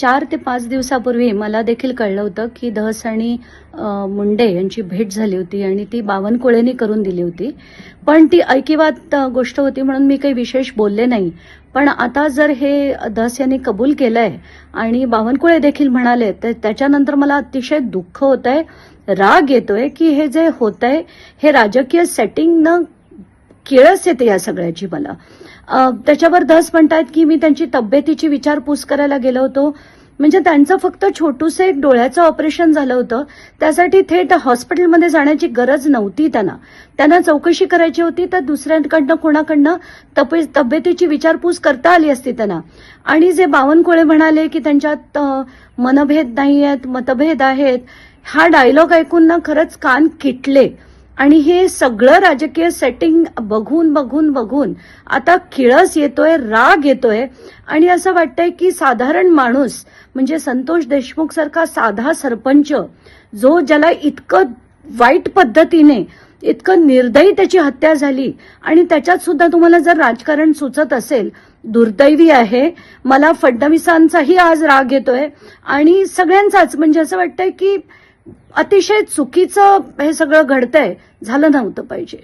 चार ते पाच दिवसापूर्वी मला देखील कळलं होतं की धस आणि मुंडे यांची भेट झाली होती आणि ती बावनकुळेनी करून दिली होती. पण ती ऐकिवात गोष्ट होती म्हणून मी काही विशेष बोलले नाही. पण आता जर हे धस यांनी कबूल केलंय आणि बावनकुळे देखील म्हणाले तर त्याच्यानंतर मला अतिशय दुःख होत आहे राग येतोय की हे जे होत आहे हे राजकीय सेटिंग न किळस येते या सगळ्याची मला. त्याच्यावर धस म्हणतात की मी त्यांची तब्येतीची विचारपूस करायला गेलो होतो. म्हणजे त्यांचं फक्त छोटूसं एक डोळ्याचं ऑपरेशन झालं होतं. त्यासाठी थेट हॉस्पिटलमध्ये जाण्याची गरज नव्हती त्यांना. त्यांना चौकशी करायची होती तर दुसऱ्यांकडनं कोणाकडनं तब्ये- तब्येतीची विचारपूस करता आली असती त्यांना. आणि जे बावनकुळे म्हणाले की त्यांच्यात मनभेद नाही आहेत मतभेद आहेत हा डायलॉग ऐकून ना खरंच कान किटले. आणि हे सगळं राजकीय सेटिंग बघून बघून बघून आता किळस येतोय राग येतोय. आणि असं वाटतंय की साधारण माणूस म्हणजे संतोष देशमुख सारखा साधा सरपंच जो ज्याला इतकं वाईट पद्धतीने इतकं निर्दयी त्याची हत्या झाली आणि त्याच्यात सुद्धा तुम्हाला जर राजकारण सुचत असेल दुर्दैवी आहे. मला फडणवीसांचाही आज राग येतोय. आणि सगळ्यांचाच म्हणजे असं वाटतंय की अतिशय चुकीचं हे सगळं घडतंय झालं नव्हतं पाहिजे.